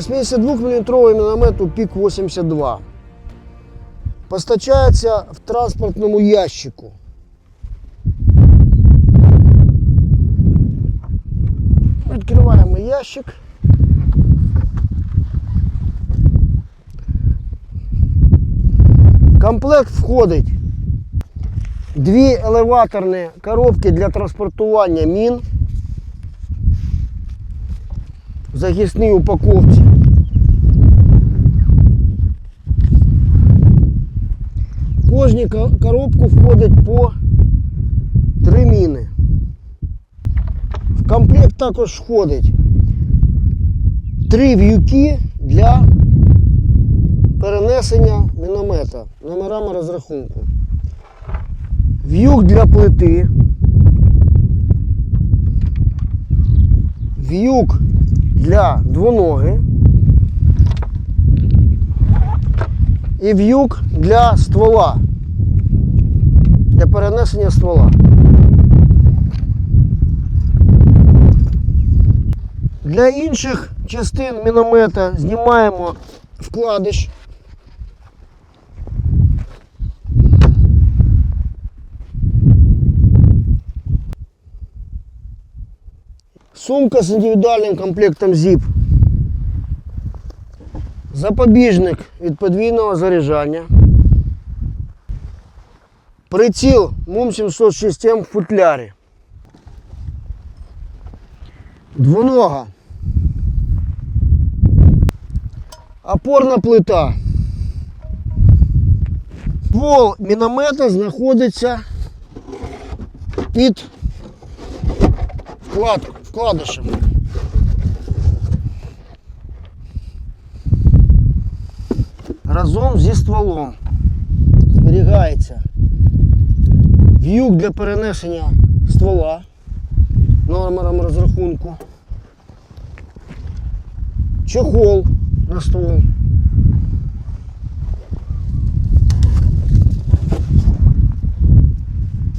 82 мм міномет УПІК 82. Постачається в транспортному ящику. Відкриваємо ящик. В комплект входить дві елеваторні коробки для транспортування мін в захисній упаковці. Кожній коробку входить по три міни. В комплект також входить три в'юки для перенесення міномета номерами розрахунку. В'юк для плити. В'юк для двоноги. І в'юк для ствола. Для перенесення ствола. Для інших частин міномета знімаємо вкладиш. Сумка з індивідуальним комплектом ZIP. Запобіжник від подвійного заряджання. Приціл МУМ 706 в футлярі. Двонога. Опорна плита. Пол міномета знаходиться під вклад, вкладишем. Разом зі стволом зберігається в'юк для перенесення ствола номером розрахунку, чохол на ствол.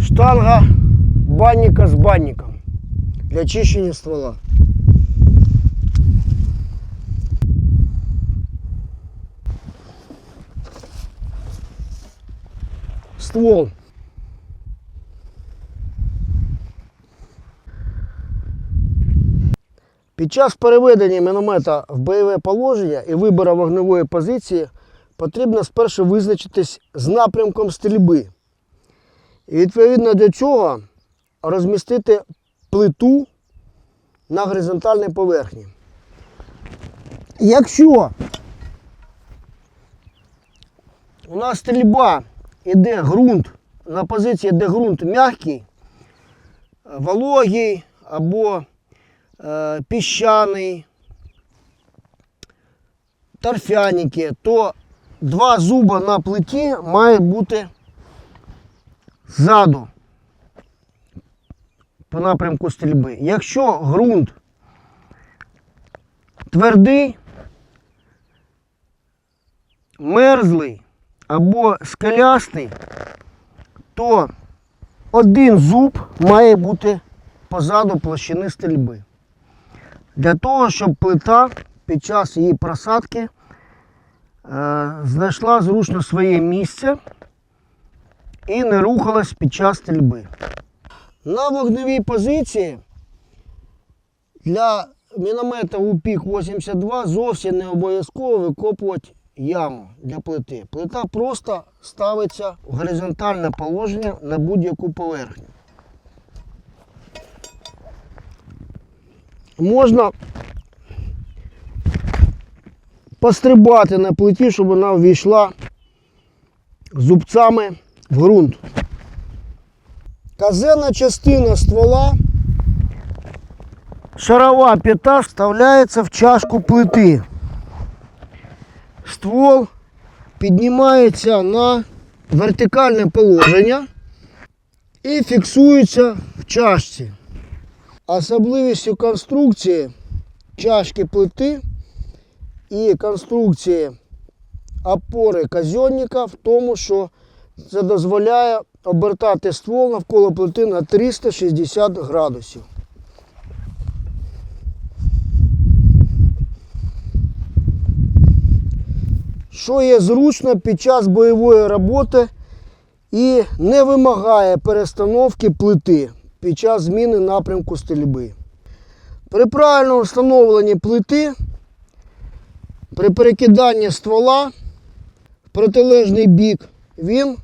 Штанга банника з банником для чищення ствола. Ствол. Під час переведення міномета в бойове положення і вибору вогневої позиції потрібно спершу визначитись з напрямком стрільби. І відповідно до цього розмістити плиту на горизонтальній поверхні. Якщо у нас стрільба іде ґрунт на позиції, де ґрунт м'який, вологий або піщаний, торфяники, то два зуба на плиті мають бути ззаду по напрямку стрільби. Якщо ґрунт твердий, мерзлий або скелястий, то один зуб має бути позаду площини стрільби. Для того, щоб плита під час її просадки е, знайшла зручно своє місце і не рухалась під час стрільби. На вогневій позиції для міномета УПІК 82 зовсім не обов'язково викопувати яму для плити. Плита просто ставиться в горизонтальне положення на будь-яку поверхню. Можна пострибати на плиті, щоб вона ввійшла зубцями в ґрунт. Казенна частина ствола, шарова п'ята вставляється в чашку плити. Ствол піднімається на вертикальне положення і фіксується в чашці. Особливістю конструкції чашки плити і конструкції опори казьонника в тому, що це дозволяє обертати ствол навколо плити на 360 градусів. що є зручно під час бойової роботи і не вимагає перестановки плити під час зміни напрямку стрільби. При правильному встановленні плити, при перекиданні ствола в протилежний бік, він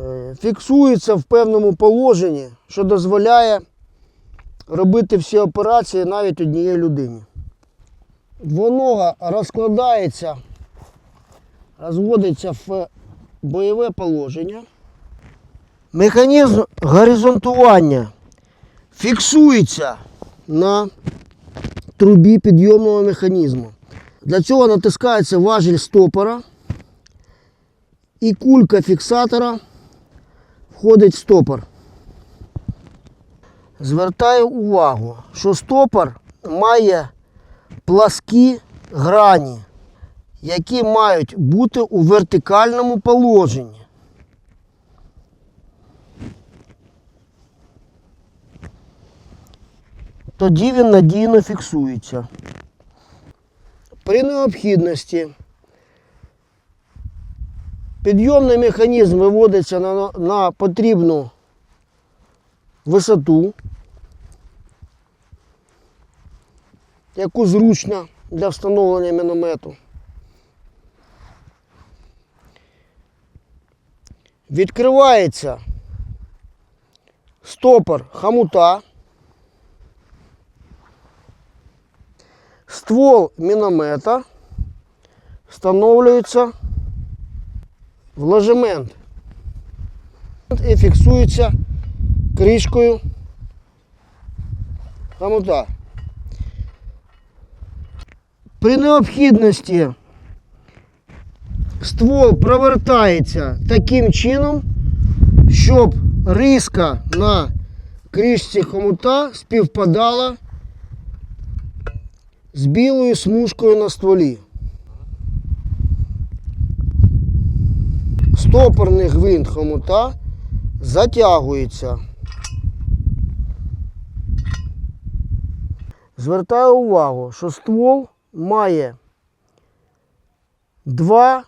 е, фіксується в певному положенні, що дозволяє робити всі операції навіть однієї людині. Двонога розкладається, розводиться в бойове положення. Механізм горизонтування фіксується на трубі підйомного механізму. Для цього натискається важіль стопора і кулька фіксатора входить в стопор. Звертаю увагу, що стопор має пласкі грані, які мають бути у вертикальному положенні. Тоді він надійно фіксується. При необхідності підйомний механізм виводиться на, на потрібну висоту, яку зручно для встановлення міномету. Відкривається стопор хомута, ствол міномета встановлюється в ложемент і фіксується кришкою хомута. При необхідності ствол провертається таким чином, щоб риска на кришці хомута співпадала з білою смужкою на стволі. Стопорний гвинт хомута затягується. Звертаю увагу, що ствол має два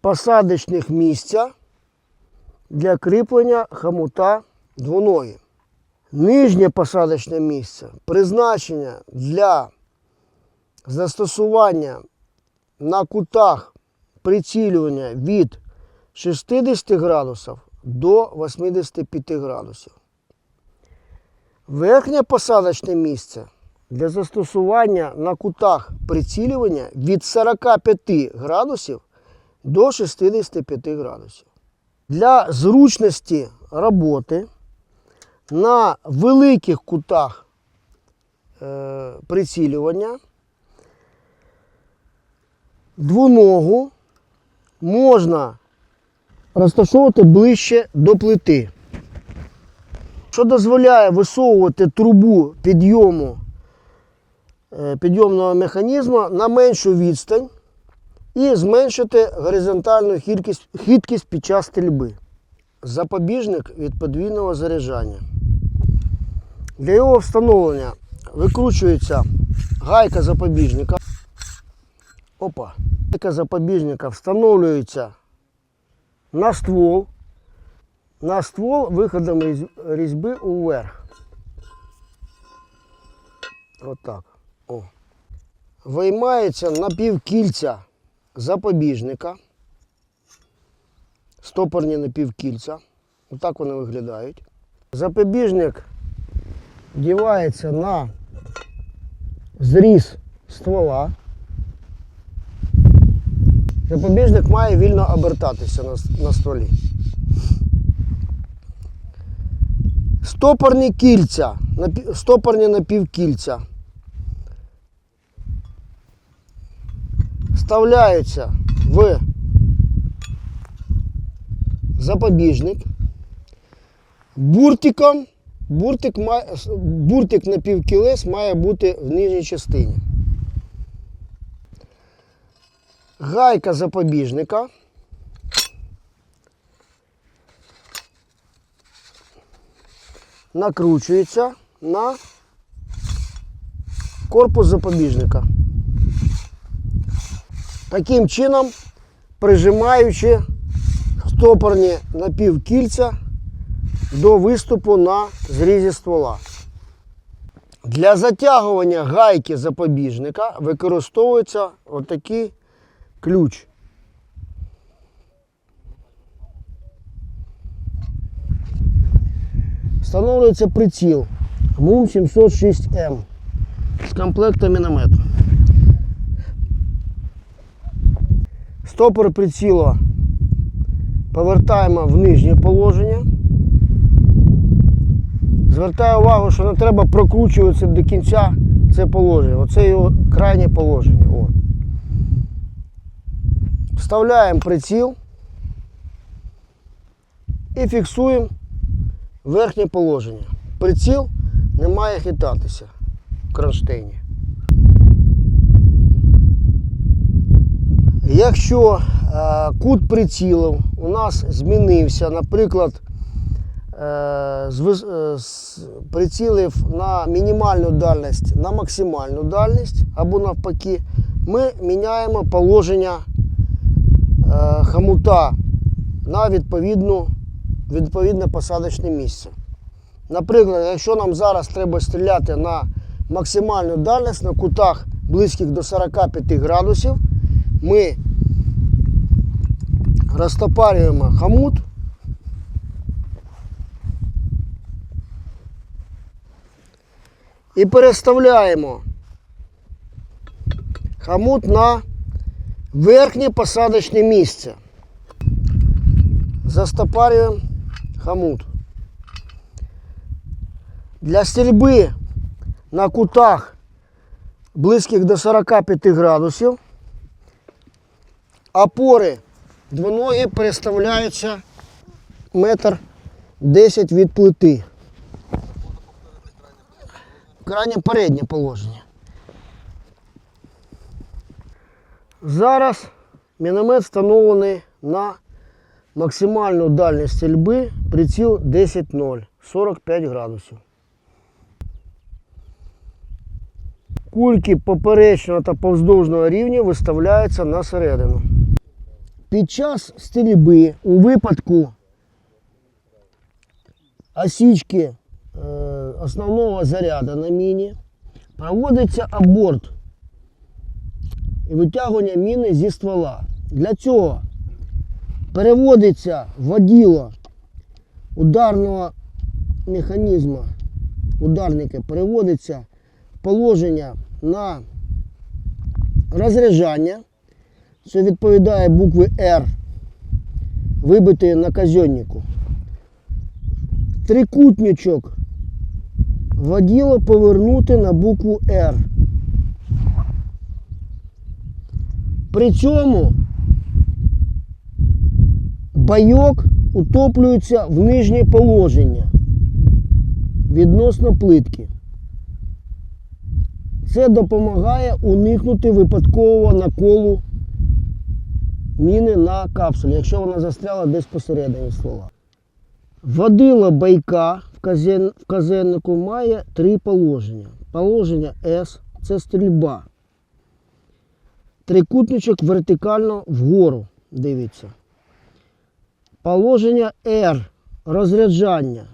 посадочних місця для кріплення хомута двоноги. Нижнє посадочне місце призначення для застосування на кутах прицілювання від 60 градусів до 85 градусів. Верхнє посадочне місце для застосування на кутах прицілювання від 45 градусів до 65 градусів. Для зручності роботи на великих кутах е, прицілювання двоногу можна розташовувати ближче до плити, що дозволяє висовувати трубу підйому е, підйомного механізму на меншу відстань і зменшити горизонтальну хиткість, хиткість під час стрільби. Запобіжник від подвійного заряджання. Для його встановлення викручується гайка запобіжника. Опа. Запобіжника встановлюється на ствол. На ствол виходом різ- різьби уверх. Отак. О. Виймається напівкільця запобіжника. Стопорні напівкільця. Отак вони виглядають. Запобіжник дівається на зріз ствола. Запобіжник має вільно обертатися на, на стволі. Стопорні кільця, стопорні напівкільця вставляються в запобіжник буртиком. Буртик, буртик напівкілес має бути в нижній частині. Гайка запобіжника. Накручується на корпус запобіжника. Таким чином, прижимаючи стопорні напівкільця до виступу на зрізі ствола. Для затягування гайки запобіжника використовується отакий ключ. Встановлюється приціл МУМ 706М з комплектом міномету. Стопор приціла повертаємо в нижнє положення. Звертаю увагу, що не треба прокручуватися до кінця це положення. Оце його крайнє положення. О. Вставляємо приціл і фіксуємо верхнє положення. Приціл не має хитатися в кронштейні. Якщо е, кут прицілу у нас змінився, наприклад, е, з, е, з прицілив на мінімальну дальність на максимальну дальність або навпаки, ми міняємо положення е, хомута на відповідну, відповідне посадочне місце. Наприклад, якщо нам зараз треба стріляти на максимальну дальність на кутах близьких до 45 градусів, ми розтопарюємо хомут. І переставляємо хомут на верхнє посадочне місце. Застопарюємо хомут. Для стрільби на кутах близьких до 45 градусів опори двоногі переставляються метр 10 від плити. Крайнє переднє положення. Зараз міномет встановлений на максимальну дальність стрільби приціл 10-0, 45 градусів. Кульки поперечного та повздовжного рівня виставляються на середину. Під час стрільби у випадку осічки е, основного заряду на міні проводиться аборт і витягування міни зі ствола. Для цього переводиться воділо ударного механізму, ударника переводиться положення на розряджання, що відповідає букви R, вибитої на казеннику. Трикутничок воділо повернути на букву R. При цьому байок утоплюється в нижнє положення відносно плитки. Це допомагає уникнути випадкового наколу міни на капсулі, якщо вона застряла десь посередині ствола. Водила байка в, казеннику має три положення. Положення С це стрільба. Трикутничок вертикально вгору дивиться. Положення R розряджання.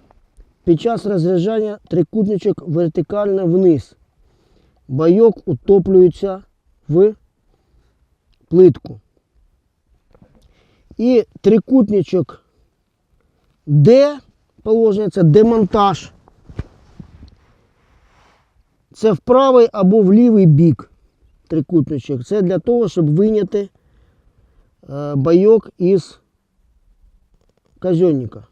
Під час розряджання трикутничок вертикально вниз. Байок утоплюється в плитку. І трикутничок Д положення це демонтаж. Це в правий або в лівий бік трикутничок. Це для того, щоб виняти е, байок із казенника.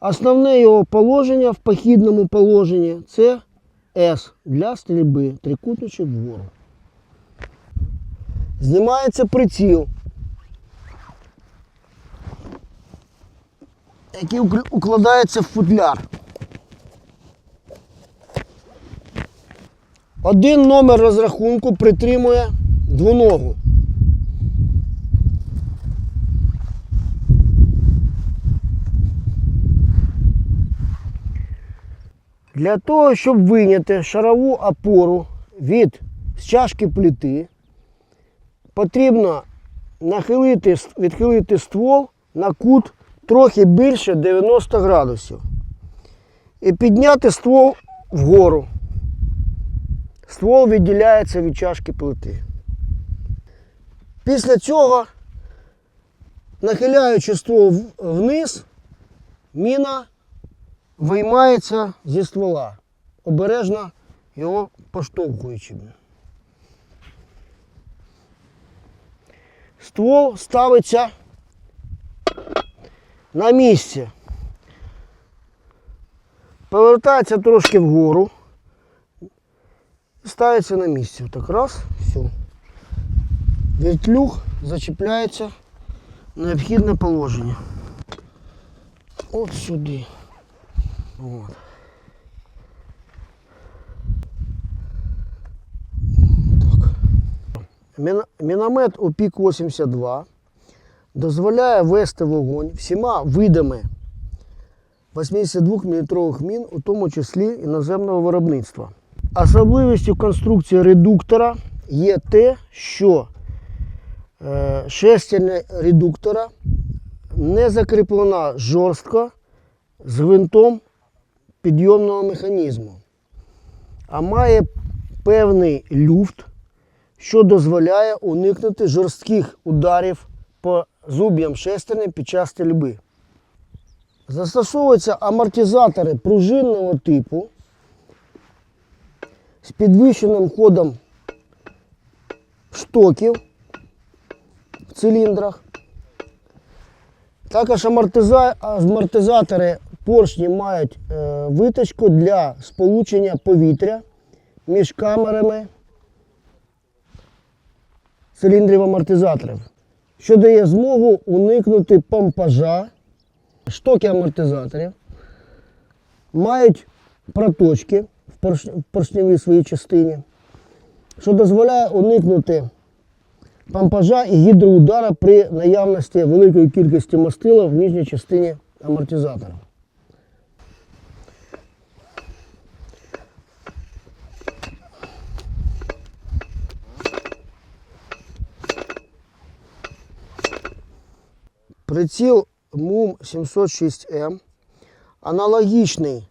Основне його положення в похідному положенні це С для стрільби, трикутничок вгору. Знімається приціл, який укладається в футляр. Один номер розрахунку притримує двоногу. Для того, щоб виняти шарову опору від чашки плити. Потрібно нахилити, відхилити ствол на кут трохи більше 90 градусів. І підняти ствол вгору. Ствол відділяється від чашки плити. Після цього, нахиляючи ствол вниз, міна виймається зі ствола, обережно його поштовхуючи. Ствол ставиться на місце. Повертається трошки вгору. Ставиться на місце. Так раз, все. Вертлюг зачіпляється в необхідне положення. От сюди. От. Так. Міномет у пік 82 дозволяє вести вогонь всіма видами 82 мм мін, у тому числі іноземного виробництва. Особливістю конструкції редуктора є те, що е, шестерня редуктора не закріплена жорстко з гвинтом підйомного механізму, а має певний люфт, що дозволяє уникнути жорстких ударів по зуб'ям шестерні під час стрільби. Застосовуються амортизатори пружинного типу з підвищеним ходом штоків в циліндрах. Також амортизатори поршні мають е, виточку для сполучення повітря між камерами циліндрів амортизаторів, що дає змогу уникнути помпажа. Штоки амортизаторів мають проточки в порш- в поршневій своїй частині, що дозволяє уникнути помпажа і гідроудара при наявності великої кількості мастила в нижній частині амортизатора. Приціл МУМ 706М аналогічний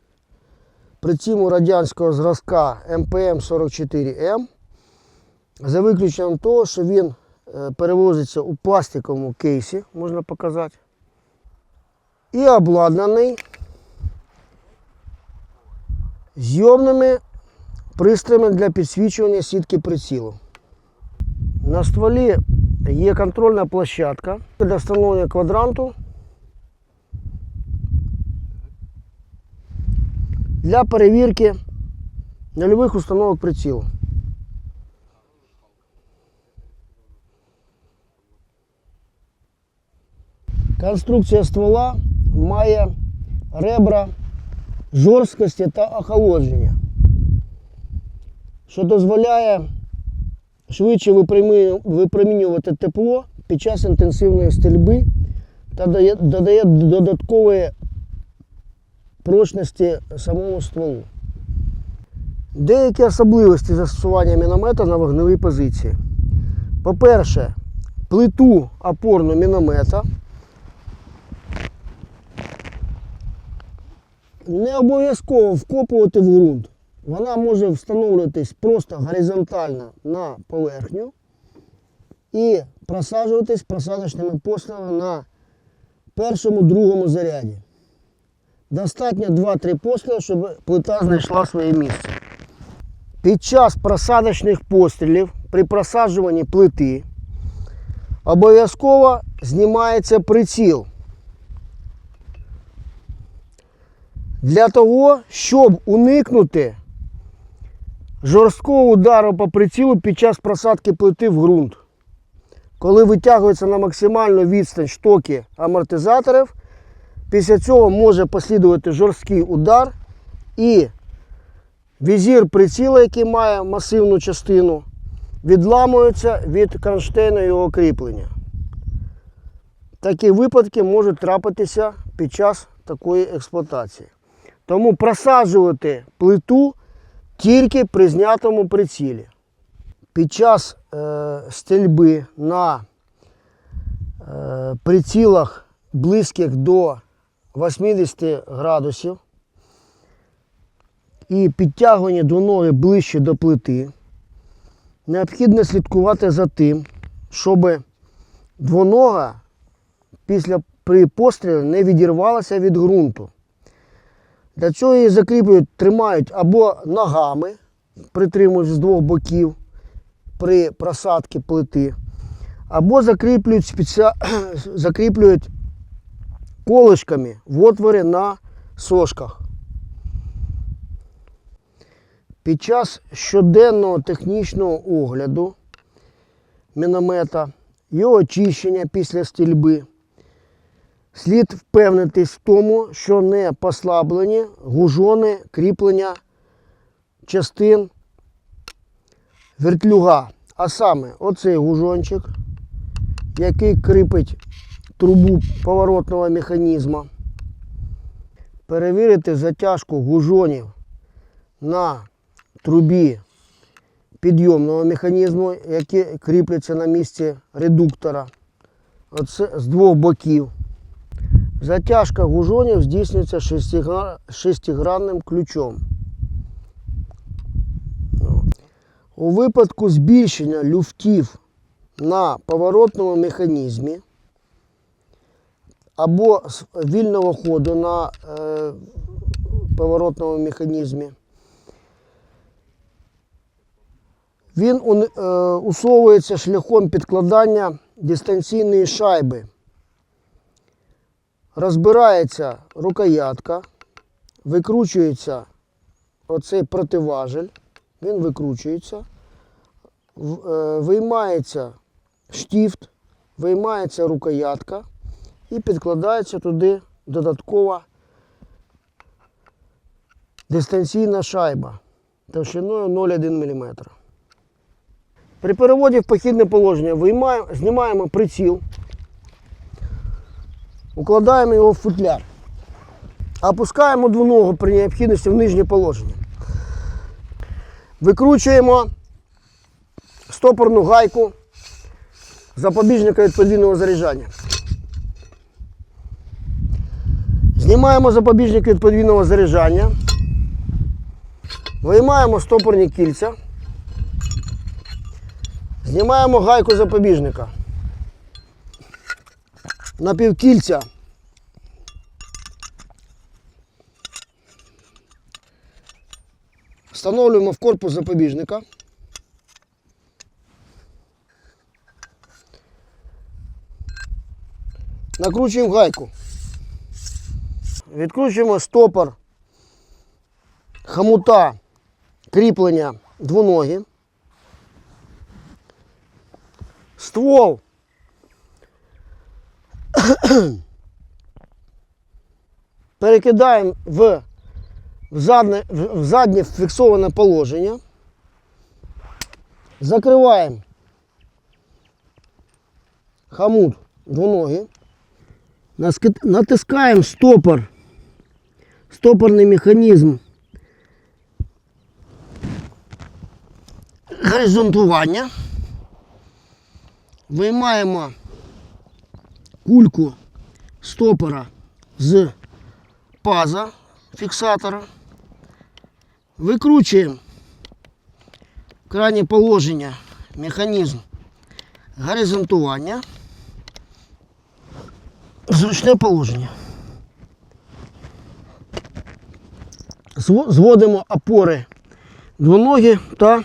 прицілу радянського зразка МПМ 44М за виключенням того, що він е, перевозиться у пластиковому кейсі, можна показати, і обладнаний зйомними пристроями для підсвічування сітки прицілу. На стволі є контрольна площадка для встановлення квадранту для перевірки нульових установок прицілу. Конструкція ствола має ребра жорсткості та охолодження, що дозволяє швидше випромінювати тепло під час інтенсивної стрільби та додає додаткової прочності самому стволу. Деякі особливості застосування міномета на вогневій позиції. По-перше, плиту опорну міномета не обов'язково вкопувати в ґрунт. Вона може встановлюватись просто горизонтально на поверхню і просаджуватись просадочними пострілами на першому, другому заряді. Достатньо 2-3 постріли, щоб плита знайшла своє місце. Під час просадочних пострілів при просаджуванні плити обов'язково знімається приціл. Для того, щоб уникнути жорсткого удару по прицілу під час просадки плити в ґрунт. Коли витягується на максимальну відстань штоки амортизаторів, після цього може послідувати жорсткий удар і візір приціла, який має масивну частину, відламується від кронштейну його кріплення. Такі випадки можуть трапитися під час такої експлуатації. Тому просаджувати плиту тільки при знятому прицілі. Під час е, стрільби на е, прицілах близьких до 80 градусів і підтягування до ноги ближче до плити, необхідно слідкувати за тим, щоб двонога після при пострілі не відірвалася від ґрунту. Для цього її закріплюють, тримають або ногами, притримують з двох боків при просадці плити, або закріплюють, спеціа... закріплюють колишками в отворі на сошках. Під час щоденного технічного огляду міномета, його очищення після стрільби, слід впевнитись в тому, що не послаблені гужони кріплення частин вертлюга. А саме оцей гужончик, який кріпить трубу поворотного механізму. Перевірити затяжку гужонів на трубі підйомного механізму, які кріпляться на місці редуктора. Оце з двох боків. Затяжка гужонів здійснюється шестигра- шестигранним ключом. У випадку збільшення люфтів на поворотному механізмі або з вільного ходу на е, поворотному механізмі, він е, усовується шляхом підкладання дистанційної шайби. Розбирається рукоятка, викручується оцей противажель, він викручується, е, виймається штифт, виймається рукоятка і підкладається туди додаткова дистанційна шайба товщиною 0,1 мм. При переводі в похідне положення виймаємо, знімаємо приціл, укладаємо його в футляр, опускаємо двоногу при необхідності в нижнє положення. Викручуємо стопорну гайку запобіжника від подвійного заряджання. Знімаємо запобіжник від подвійного заряджання. Виймаємо стопорні кільця. Знімаємо гайку запобіжника. На півкільця. Встановлюємо в корпус запобіжника. Накручуємо гайку. Відкручуємо стопор хомута кріплення двоногі. Ствол перекидаємо в, в, задне, в заднє фіксоване положення. Закриваємо хомут двоногі. Натискаємо стопор, стопорний механізм горизонтування. Виймаємо кульку стопора з паза фіксатора. Викручуємо в крайнє положення механізм горизонтування. Зручне положення. Зводимо опори двоногі та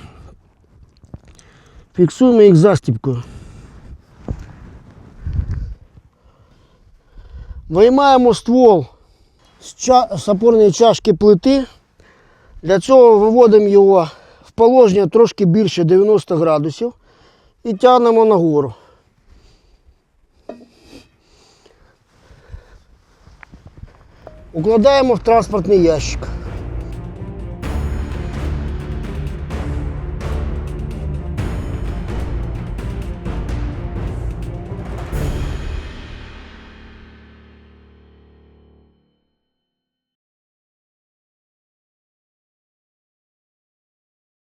фіксуємо їх застіпкою. Виймаємо ствол з опорної чашки плити. Для цього виводимо його в положення трошки більше 90 градусів і тягнемо нагору. Укладаємо в транспортний ящик.